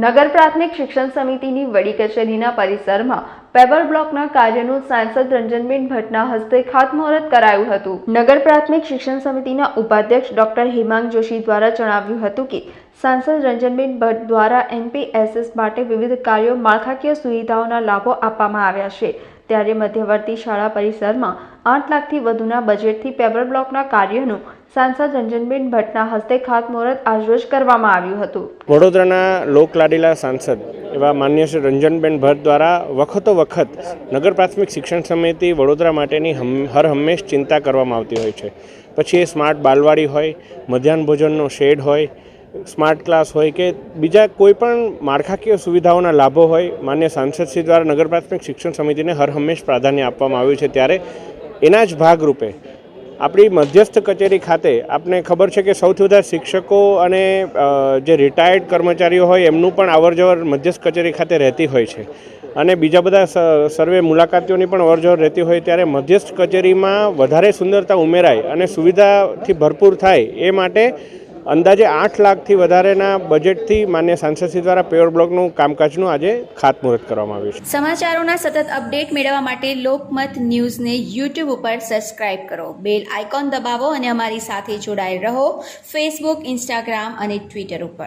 નગર પ્રાથમિક શિક્ષણ સમિતિની વડી કચેરીના પરિસરમાં પેપર બ્લોકના કાર્યનું સાંસદ રંજનબેન ભટ્ટના હસ્તે ખાતમુહૂર્ત કરાયું હતું. નગર પ્રાથમિક શિક્ષણ સમિતિના ઉપાધ્યક્ષ ડોક્ટર હેમાંગ જોશી દ્વારા જણાવ્યું હતું કે, સાંસદ રંજનબેન ભટ્ટ દ્વારા એનપીએસએસ માટે વિવિધ કાર્યો માળખાકીય સુવિધાઓના લાભો આપવામાં આવ્યા છે. ત્યારે મધ્યવર્તી શાળા પરિસરમાં આઠ લાખથી વધુના બજેટથી પેપર બ્લોકના કાર્યનું સાંસદ રંજનબેન ભટ્ટના હસ્તે ખાતમુહૂર્ત આજરોજ કરવામાં આવ્યું હતું. વડોદરાના લોકલાડીલા સાંસદ એવા માન્ય શ્રી રંજનબેન ભટ્ટ દ્વારા વખતો વખત નગર પ્રાથમિક શિક્ષણ સમિતિ વડોદરા માટેની હર હંમેશ ચિંતા કરવામાં આવતી હોય છે. પછી એ સ્માર્ટ બાલવાડી હોય, મધ્યાહન ભોજનનો શેડ હોય સ્માર્ટ ક્લાસ હોય કે બીજા કોઈ પણ માળખાકીય સુવિધાઓના લાભો હોય, માન્ય સાંસદશ્રી દ્વારા નગર પ્રાથમિક શિક્ષણ સમિતિને હર હંમેશ પ્રાધાન્ય આપવામાં આવ્યું છે ત્યારે એના જ ભાગરૂપે આપણી મધ્યસ્થ કચેરી ખાતે આપને ખબર છે કે સૌથી વધારે શિક્ષકો અને જે રિટાયર્ડ કર્મચારીઓ હોય એમનું પણ અવરજવર મધ્યસ્થ કચેરી ખાતે રહેતી હોય છે. અને બીજા બધા સર્વે મુલાકાતીઓની પણ અવરજવર રહેતી હોય ત્યારે મધ્યસ્થ કચેરીમાં વધારે સુંદરતા ઉમેરાય અને સુવિધાથી ભરપૂર થાય એ માટે અંદાજે આઠ લાખથી વધારેના બજેટથી માન્ય સાંસદશ્રી દ્વારા પેવર બ્લોકનું કામકાજનું આજે ખાતમુહૂર્ત કરવામાં આવ્યું છે. સમાચારોના સતત અપડેટ મેળવવા માટે લોકમત ન્યૂઝને યુટ્યુબ ઉપર સબસ્ક્રાઇબ કરો. બેલ આઇકોન દબાવો અને અમારી સાથે જોડાયેલ રહો. ફેસબુક ઇન્સ્ટાગ્રામ અને ટ્વિટર ઉપર.